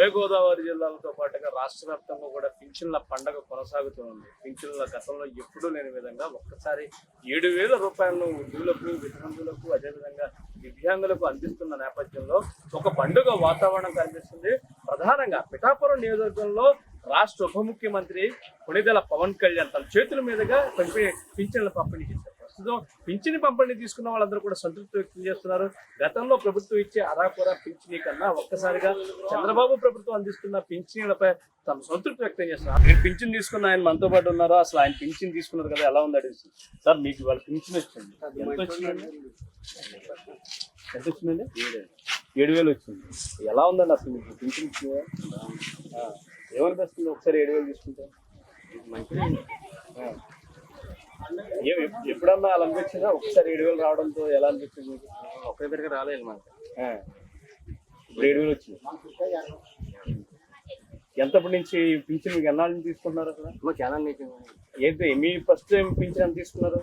ఉభయ గోదావరి జిల్లాలతో పాటుగా రాష్ట్ర వ్యాప్తంగా కూడా పింఛన్ల పండగ కొనసాగుతూ ఉంది పింఛన్ల గతంలో ఎప్పుడూ లేని విధంగా ఒక్కసారి ఏడు వేల రూపాయలను వృద్ధులకు వితంతులకు అదేవిధంగా దివ్యాంగులకు అందిస్తున్న నేపథ్యంలో ఒక పండుగ వాతావరణం కనిపిస్తుంది. ప్రధానంగా పిఠాపురం నియోజకవర్గంలో రాష్ట్ర ఉప ముఖ్యమంత్రి కొణిదెల పవన్ కళ్యాణ్ తన చేతుల మీదుగా పంపి పింఛన్ల పంపిణీ చేశారు. ప్రస్తుతం పింఛని పంపిణీ తీసుకున్న వాళ్ళందరూ కూడా సంతృప్తి వ్యక్తం చేస్తున్నారు. గతంలో ప్రభుత్వం ఇచ్చే అరాకొర పింఛనీ కన్నా ఒక్కసారిగా చంద్రబాబు ప్రభుత్వం అందిస్తున్న పింఛనీలపై తమ సంతృప్తి వ్యక్తం చేస్తున్నారు. మీరు పింఛన్ తీసుకున్న ఆయన మనతో పాటు ఉన్నారో? అసలు ఆయన పింఛన్ తీసుకున్నారు కదా ఎలా ఉంది అడిగి సార్? మీకు వాళ్ళ పింఛన్ వచ్చింది. ఎంత వచ్చిందండి? ఎంత వచ్చిందండి? ఏడు వేలు వచ్చింది. ఎలా ఉందండి అసలు మీకు పింఛన్ ఇచ్చిందా ఏమనిపిస్తుంది? ఒకసారి ఏడు వేలు తీసుకుంటే? ఆ. ఎప్పుడన్నా అలా అనిపించిందా? ఒకసారి ఏడు వేలు రావడంతో ఎలా అనిపించింది ఒకే దగ్గర రాలేదు మనకి. ఇప్పుడు ఏడు వేలు వచ్చింది. ఎంతప్పటి నుంచి పింఛన్ మీకు ఎన్నాళ్ళ నుంచి తీసుకుంటున్నారు అసలు? మాకు నీకు ఏంటి? మీ ఫస్ట్ టైం పింఛన్ ఎంత తీసుకున్నారు?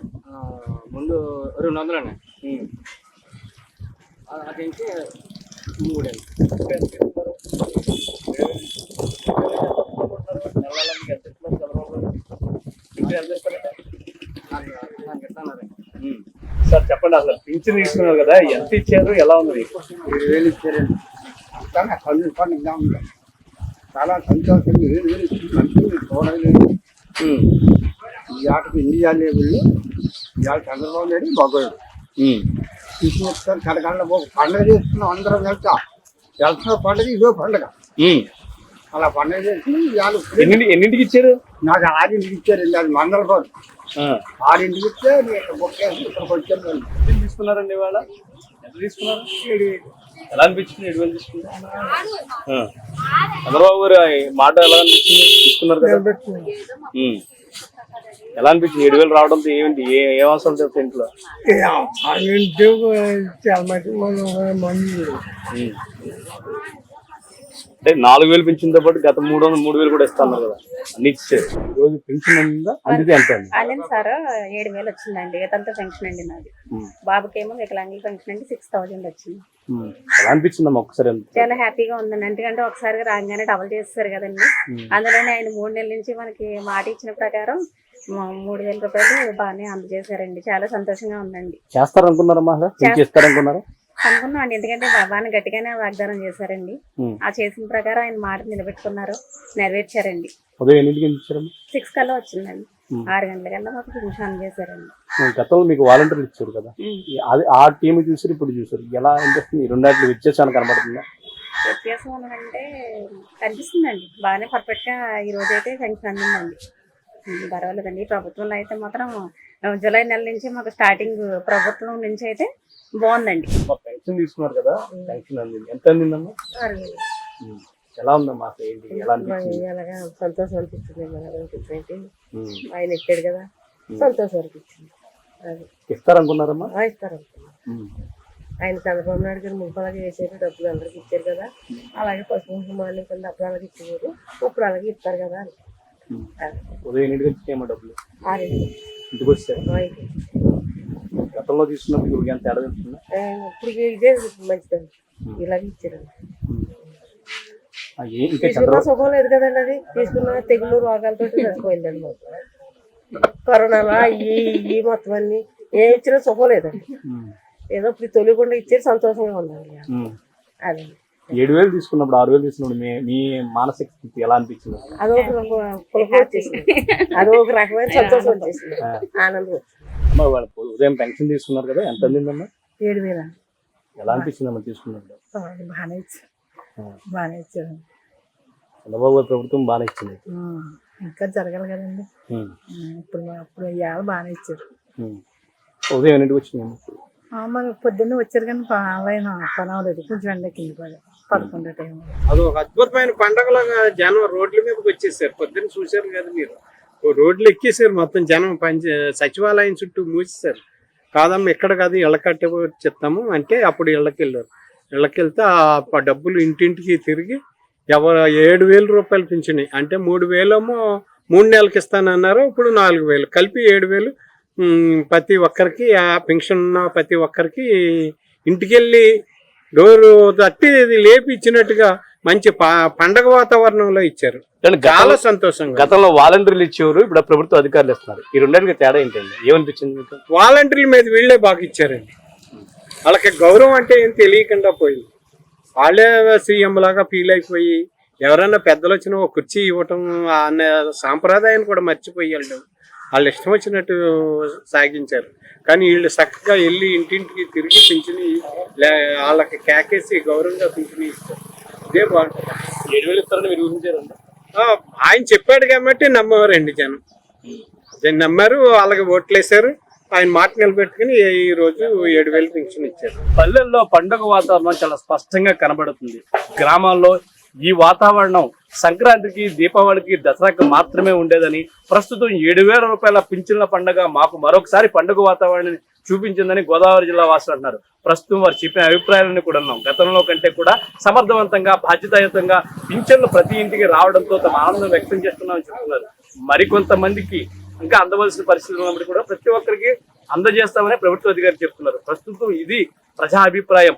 ముందు రెండు వందలండి ఉమ్. అది నుంచి మూడేళ్ళు ఎంత తీసుకున్నారు? ఇస్తున్నారు? చంద్రబాబు గారు? పింఛన్ ఎంత ఇస్తారంటే నాకు నాకు ఇస్తాను ఉమ్. సార్ చెప్పండి అసలు పింఛన్ తీసుకున్నారు కదా ఎంత ఇచ్చారు ఎలా ఉంది? ఏడు వేలు ఇచ్చారండి చాలా ఉంది చాలా సంతోషం ఏడు వేలు ఇచ్చిందంటే చూడలేదు. ఈ ఆటకు ఇండియా ఇవాళ చంద్రబాబు నాయుడు బాగోడు. తీసుకొస్తారు కడగండ పండుగ చేసుకున్నాం అందరం వెళ్తా వెళ్తున్న పండుగ ఇదో పండుగ. అలా పండుగ ఇవాళ ఎన్నింటి ఎన్నింటికి ఇచ్చారు? నాకు ఆరింటికి ఇచ్చారండి అది మందల పోదు ఆ. ఆరింటికి ఇస్తే ఇక్కడికి వచ్చాను నేను. తీసుకున్నారండి ఇవాళ ఎంత తీసుకున్నారు. ఎలా అనిపించింది ఏడు వేలు తీసుకున్నారు. చంద్రబాబు గారు మాట ఎలా అనిపించింది తీసుకున్నారు కదా ఉమ్. ఎలా అనిపించింది ఏడు వేలు రావడంతో ఏంటి ఏ ఏ అవసరం తెలుసు ఇంట్లో చాలా మంది ఉమ్. అంటే నాలుగు వేలు పెంచింతో పాటు గత మూడు వందలు మూడు వేలు కూడా ఇస్తున్నారు కదా. అన్ని ఇచ్చారు. ఈ రోజు పెన్షన్ అందిందా అందితే ఎంత అండి అనిల్ సార్ ఏడు వేలు వచ్చిందండి. ఏదంతా పెన్షన్ అండి నాది. బాబుకేమో వికలాంగుల పెన్షన్ అండి సిక్స్ థౌజండ్ వచ్చింది. ఉమ్. ఎలా అనిపించిందమ్మా ఒకసారి ఎంత? చాలా హ్యాపీగా ఉందండి. ఎందుకంటే ఒకసారి రాగానే డబుల్ చేస్తారు కదండి. అందులోనే ఆయన మూడు నెలల నుంచి మనకి మాట ఇచ్చిన ప్రకారం మూడు వేల రూపాయలు బాగానే అందజేశారండి. చాలా సంతోషంగా ఉందండి. చేస్తారనుకున్నారమ్మా అసలు అండి ఎందుకంటే బాబాని గట్టిగానే వాగ్దానం చేశారండి. ఆ చేసిన ప్రకారం ఆయన మాట నిలబెట్టుకున్నారు నెరవేర్చారండి. సిక్స్ కల్లా వచ్చిందండి. ఆరు గంటల కల్లా మాకు అందజేశారండి ఉమ్, గతంలో మీకు వాలంటీర్లు ఇచ్చారు కదా. అది ఆ టీం చూసారు ఇప్పుడు చూసారు. ఎలా అనిపిస్తుంది? ఈ రెండాట్లు వ్యత్యాసాన్ని కనబడుతుందా? వ్యత్యాసం అంటే కనిపిస్తుందండి బాగానే పర్ఫెక్ట్గా ఈ రోజు అయితే పెన్షన్ అందిందండి. పర్వాలేదండి. ప్రభుత్వంలో అయితే మాత్రం జూలై నెల నుంచి మాకు స్టార్టింగ్ ప్రభుత్వం నుంచి అయితే బాగుందండి. పెన్షన్ తీసుకున్నారు కదా? పెన్షన్ అందింది. ఎంత అందిందమ్మా. ఎలా ఉందమ్మా అసలు ఏంటి? ఎలా అనిపించింది? అలాగా సంతోషం అనిపించింది. ఆయన ఇచ్చాడు కదా? సంతోషం అనిపించింది. అది. ఇస్తారనుకున్నారమ్మా? ఆ, ఇస్తారు అనుకున్నాను. ఉమ్. ఆయన చంద్రబాబు నాయుడు గారు ముగ్గులాగా చేసేది డబ్బులు అందరికి ఇచ్చారు కదా. అలాగే పసుపు కుంకుమాన్ని కింద అప్పుడు అలాగే ఇచ్చేవారు. ఇప్పుడు అలాగే ఇస్తారు కదా అని. ఉదయం డబ్బులు. ఇంటికి వచ్చారు. గతంలో తీసుకున్నప్పుడు ఇప్పుడు ఎంత తేడా ఇప్పుడు ఇదే మంచిదండి ఇలాగే ఇచ్చారండి ఇంకా తీసుకున్న చంద్రబాబు సుఖం లేదు కదండి అది. తీసుకున్న తెగులు రోగాలతో చనిపోయిందండి మాకు కరోనాలో ఈ ఈ మొత్తం అన్ని ఏ ఇచ్చినా సుఖం లేదండి ఉమ్. ఏదో ఇప్పుడు తొలిగుండా ఇచ్చేది సంతోషంగా ఉందండి ఉమ్. అది. ఏడు వేలు తీసుకున్నప్పుడు ఆరు వేలు తీసుకున్నప్పుడు మీ మీ మానసిక స్థితి ఎలా అనిపించింది? అదొక రకం- పులక వచ్చేసింది అది ఒక రకమైన సంతోషం వచ్చేసింది ఆనందం. వచ్చింది. అమ్మా వాళ్ళ ఉదయం పెన్షన్ తీసుకున్నారు కదా ఎంత అందిందమ్మా? ఏడు వేల. ఎలా అనిపించిందమ్మా తీసుకున్నప్పుడు బాగానే ఇచ్చారు. బాగానే ఇచ్చారు. చంద్రబాబు గారి ప్రభుత్వం బాగానే ఇచ్చింది. ఇంకా జరగాలి కదండి. ఇప్పుడు ఇప్పుడు ఇవాళ బాగానే ఇచ్చారు. ఉదయం ఎన్నింటికి వచ్చినాయి మరి పొద్దున్నే వచ్చారు కానీ ఆలయం పని అవ్వలేదు కొంచెం ఎండ కింద పడి పదకొండు టైం అది ఒక అద్భుతమైన పండగలాగా జనం రోడ్ల మీదకి వచ్చేసారు. పొద్దున్న చూశారు కదా మీరు. రోడ్లు ఎక్కేసారు మొత్తం జనం. పంచ సచివాలయం చుట్టూ మూసేశారు. కాదమ్మా ఎక్కడ కాదు ఇళ్ళకట్టే చెప్తాము. అంటే అప్పుడు ఇళ్ళకి వెళ్ళారు ఇళ్ళకి వెళ్తే ఆ డబ్బులు ఇంటింటికి తిరిగి ఎవరు ఏడు వేల రూపాయలు పింఛని. అంటే మూడు వేలేమో మూడు నెలలకి ఇస్తానన్నారు. ఇప్పుడు నాలుగు వేలు. కలిపి ఏడు వేలు ప్రతి ఒక్కరికి ఆ పెన్షన్ ఉన్న ప్రతి ఒక్కరికి ఇంటికెళ్ళి డోరు తట్టి లేపి ఇచ్చినట్టుగా మంచి పండగ వాతావరణంలో ఇచ్చారు. చాలా సంతోషంగా గతంలో వాలంటీర్లు ఇచ్చేవారు ఇప్పుడు ప్రభుత్వ అధికారులు ఇస్తున్నారు. ఈ రెండింటికి తేడా ఏంటండి? ఏమనిపించింది మీకు? వాలంటీర్ల మీద వీళ్ళే బాగా ఇచ్చారండి. వాళ్ళకి గౌరవం అంటే ఏం తెలియకుండా పోయింది. వాళ్ళే సీఎం లాగా ఫీల్ అయిపోయి ఎవరైనా పెద్దలు వచ్చినా ఒక కుర్చీ ఇవ్వటం అనే సాంప్రదాయాన్ని కూడా మర్చిపోయి వాళ్ళు ఇష్టం వచ్చినట్టు సాగించారు. కానీ వీళ్ళు చక్కగా వెళ్ళి ఇంటింటికి తిరిగి పింఛని లే- వాళ్ళకి కేకేసి గౌరవంగా పింఛని ఇస్తారు. ఇదే బాగుంటుంది. ఏడు వేలు ఇస్తారని మీరు ఊహించారండి? ఆయన చెప్పాడు కాబట్టి నమ్మేవారండి జనం. జనం నమ్మారు వాళ్ళకి ఓట్లేశారు. ఆయన మాట నిలబెట్టుకుని ఈ రోజు ఏడు వేలు పింఛన్ ఇచ్చారు. పల్లెల్లో పండుగ వాతావరణం చాలా స్పష్టంగా కనబడుతుంది. గ్రామాల్లో ఈ వాతావరణం సంక్రాంతికి దీపావళికి దసరాకి మాత్రమే ఉండేదని ప్రస్తుతం ఏడు వేల రూపాయల పింఛన్ల పండుగ మాకు మరొకసారి పండుగ వాతావరణాన్ని చూపించిందని గోదావరి జిల్లా వాసులు అంటున్నారు. ప్రస్తుతం వారు చెప్పిన అభిప్రాయాలను కూడా ఉన్నాం గతంలో కంటే కూడా సమర్థవంతంగా బాధ్యతాయుతంగా పింఛన్లు ప్రతి ఇంటికి రావడంతో తమ ఆనందం వ్యక్తం చేస్తున్నామని చెప్తున్నారు. మరికొంతమందికి ఇంకా అందవలసిన పరిస్థితులు ఉన్నప్పుడు కూడా ప్రతి ఒక్కరికి అందజేస్తామని ప్రభుత్వ అధికారి చెప్తున్నారు. ప్రస్తుతం ఇది ప్రజా అభిప్రాయం